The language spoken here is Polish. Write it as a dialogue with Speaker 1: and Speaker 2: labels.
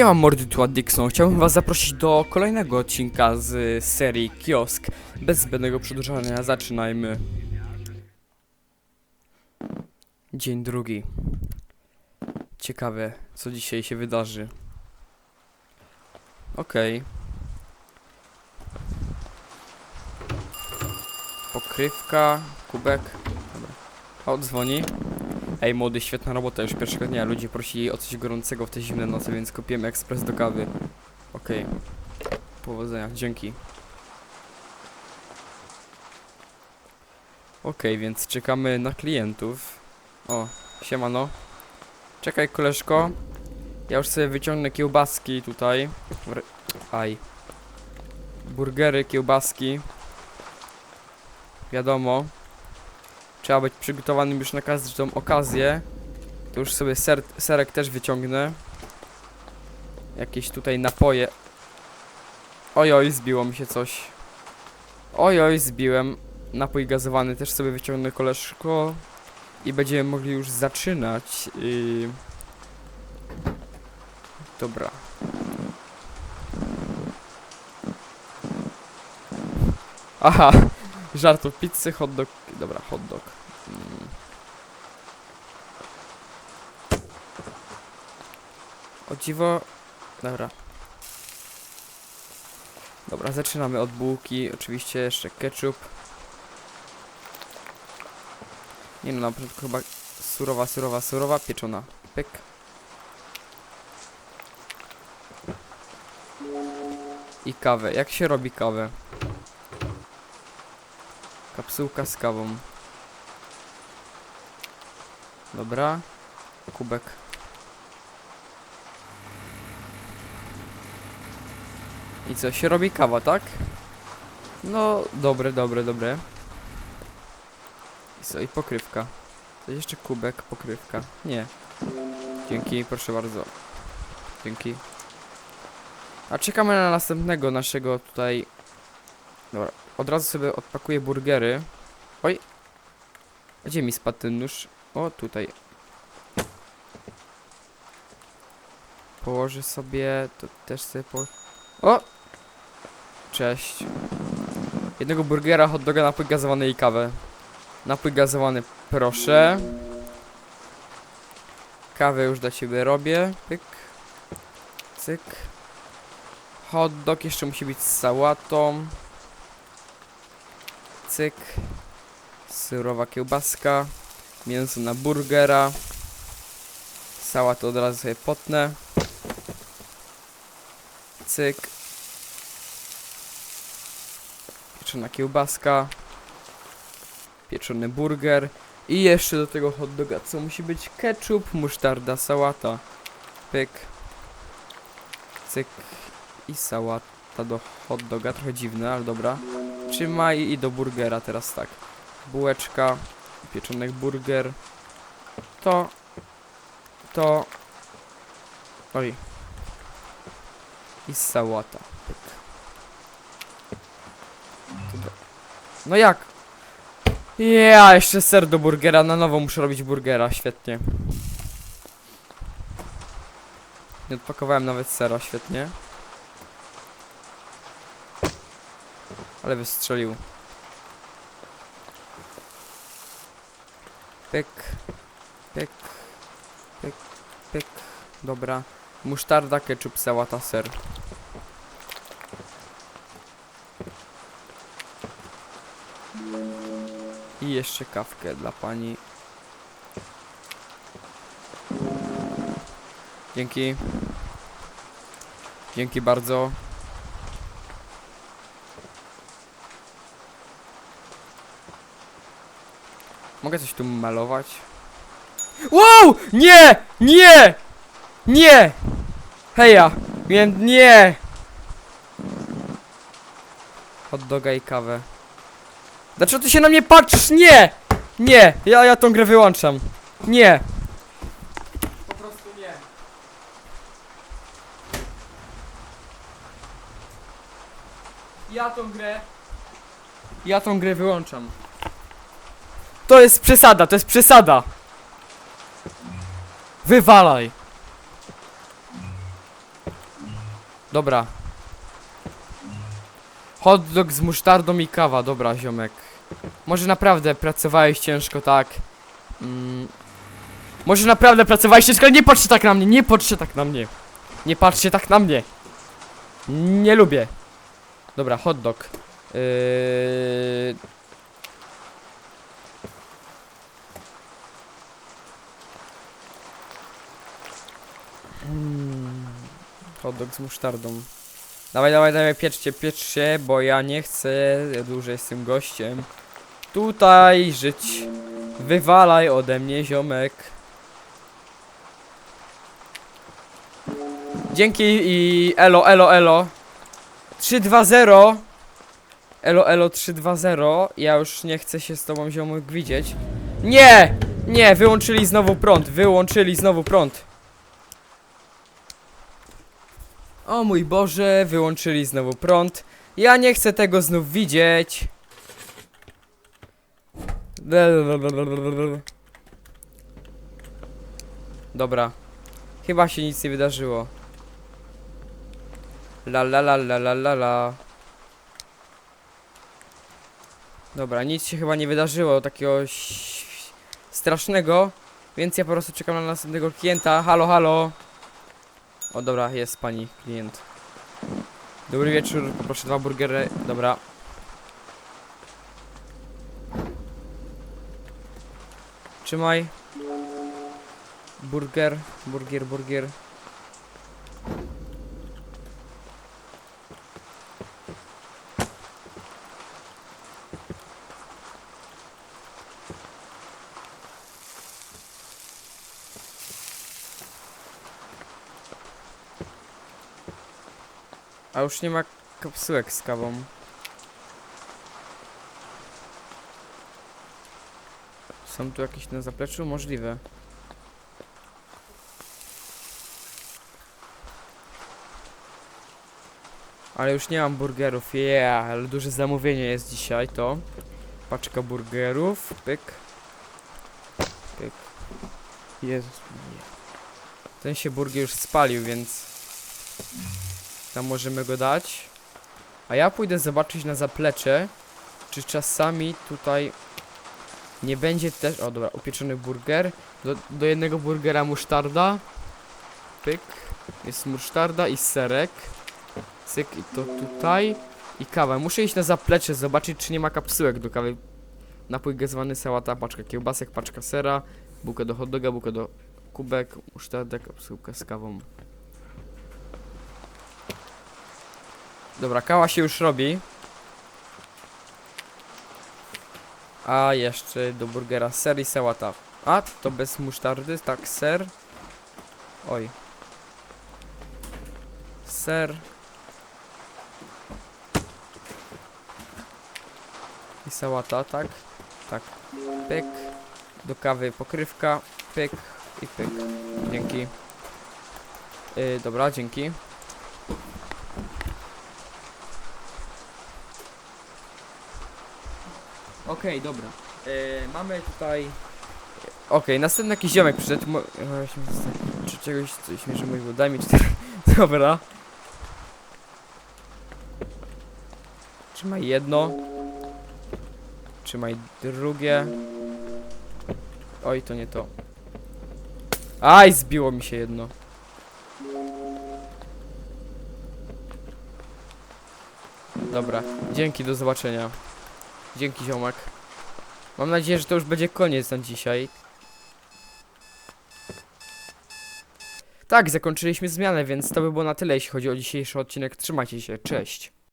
Speaker 1: Siema mordy, tu Dixon. Chciałbym was zaprosić do kolejnego odcinka z serii Kiosk. Bez zbędnego przedłużania zaczynajmy. Dzień drugi. Ciekawe, co dzisiaj się wydarzy. Okej. Pokrywka, kubek. Dobra. O, dzwoni. Ej, młody, świetna robota już pierwszego dnia. Ludzie prosili o coś gorącego w te zimne noce, więc kupiłem ekspres do kawy. Okej. Powodzenia, dzięki. Okej, więc czekamy na klientów. O, siemano. Czekaj, koleżko. Ja już sobie wyciągnę kiełbaski tutaj. Aj. Burgery, kiełbaski. Wiadomo. Trzeba być przygotowanym już na każdą okazję. To już sobie ser, serek też wyciągnę. Jakieś tutaj napoje. Ojoj, zbiło mi się coś. Ojoj, zbiłem. Napój gazowany też sobie wyciągnę koleżko. I będziemy mogli już zaczynać. I... Dobra. Aha, żartów pizzy, hot dog. Dobra, hot dog. Mm. O dziwo. Dobra. Dobra, zaczynamy od bułki. Oczywiście jeszcze ketchup. Nie no, na początku chyba surowa, surowa, surowa, pieczona. Pyk. I kawę. Jak się robi kawę? Kapsułka z kawą. Dobra. Kubek. I co, się robi kawa, tak? No, dobre, dobre, dobre. I co, i pokrywka. To jeszcze kubek, pokrywka. Nie. Dzięki, proszę bardzo. Dzięki. A czekamy na następnego naszego tutaj... Dobra, od razu sobie odpakuję burgery. Oj. Gdzie mi spadł ten nóż? O, tutaj. Położę sobie, to też sobie po... O! Cześć. Jednego burgera, hot doga, napój gazowany i kawę. Napój gazowany, proszę. Kawę już dla ciebie robię. Pyk. Cyk. Hot dog jeszcze musi być z sałatą. Cyk. Surowa kiełbaska. Mięso na burgera. Sałatę od razu sobie potnę. Cyk. Pieczona kiełbaska. Pieczony burger. I jeszcze do tego hot doga co musi być? Ketchup, musztarda, sałata. Pyk. Cyk. I sałata do hot doga. Trochę dziwne, ale dobra. Trzymaj i do burgera teraz tak. Bułeczka, pieczony burger. To. To. Oj. I sałata. No jak? Ja, jeszcze ser do burgera. Na nowo muszę robić burgera. Świetnie. Nie odpakowałem nawet sera. Świetnie. Ale wystrzelił. Pyk, pyk, pyk, pyk. Dobra. Musztarda, ketchup, sałata, ser. I jeszcze kawkę dla pani. Dzięki. Dzięki bardzo. Mogę coś tu malować? Wow! Nie! Nie! Nie! Heja! Miałem... Nie! Hot doga i kawę. Dlaczego ty się na mnie patrzysz? Nie! Nie! Ja, ja tą grę wyłączam. Nie! Po prostu nie. Ja tą grę... Ja tą grę wyłączam. To jest przesada, to jest przesada. Wywalaj. Dobra. Hot dog z musztardą i kawa, dobra ziomek. Może naprawdę pracowałeś ciężko, tak? Mm. Może naprawdę pracowałeś ciężko, nie patrzcie tak na mnie, nie patrzcie tak na mnie. Nie patrzcie tak na mnie. Nie lubię. Dobra, hot dog. Yy... Mm, Hot dog z musztardą. Dawaj, dawaj, dawaj, pieczcie, pieczcie, bo ja nie chcę dłużej z tym gościem tutaj żyć. Wywalaj ode mnie, ziomek. Dzięki i elo, elo, elo. 3-2-0. Elo, elo 3-2-0. Ja już nie chcę się z tobą ziomek widzieć. Nie! Nie, wyłączyli znowu prąd, wyłączyli znowu prąd. O mój Boże, wyłączyli znowu prąd. Ja nie chcę tego znów widzieć. Dobra. Chyba się nic nie wydarzyło. La la la la la la. Dobra, nic się chyba nie wydarzyło takiego strasznego, więc ja po prostu czekam na następnego klienta. Halo, halo. O dobra, jest pani klient. Dobry wieczór, poproszę dwa burgery. Dobra. Trzymaj. Burger, burger, burger. A już nie ma kapsułek z kawą. Są tu jakieś na zapleczu? Możliwe. Ale już nie mam burgerów, yeah, ale duże zamówienie jest dzisiaj, to paczka burgerów, pyk, pyk, Jezus. Ten się burger już spalił, więc tam możemy go dać. A ja pójdę zobaczyć na zaplecze, czy czasami tutaj nie będzie też... O dobra, upieczony burger. Do, do jednego burgera musztarda. Pyk. Jest musztarda i serek. Cyk i to tutaj. I kawa. Muszę iść na zaplecze, zobaczyć czy nie ma kapsułek do kawy. Napój gazowany, sałata, paczka kiełbasek, paczka sera. Bułka do hot doga, bułka do kubek, musztarda, kapsułka z kawą. Dobra, kawa się już robi. A jeszcze do burgera ser i sałata. A, to bez musztardy, tak, ser. Oj. Ser. I sałata, tak? Tak. Pyk. Do kawy pokrywka. Pyk i pyk. Dzięki. Yy, dobra, dzięki. Okej, dobra. E, mamy tutaj. Okej, następny jakiś ziomek przyszedł. Mo... Właśnie Czy czegoś coś mi że mówił. Daj mi cztery. Dobra. Trzymaj jedno. Trzymaj drugie. Oj, to nie to. Aj, zbiło mi się jedno. Dobra, dzięki, do zobaczenia. Dzięki ziomek. Mam nadzieję, że to już będzie koniec na dzisiaj. Tak, zakończyliśmy zmianę, więc to by było na tyle, jeśli chodzi o dzisiejszy odcinek. Trzymajcie się, cześć.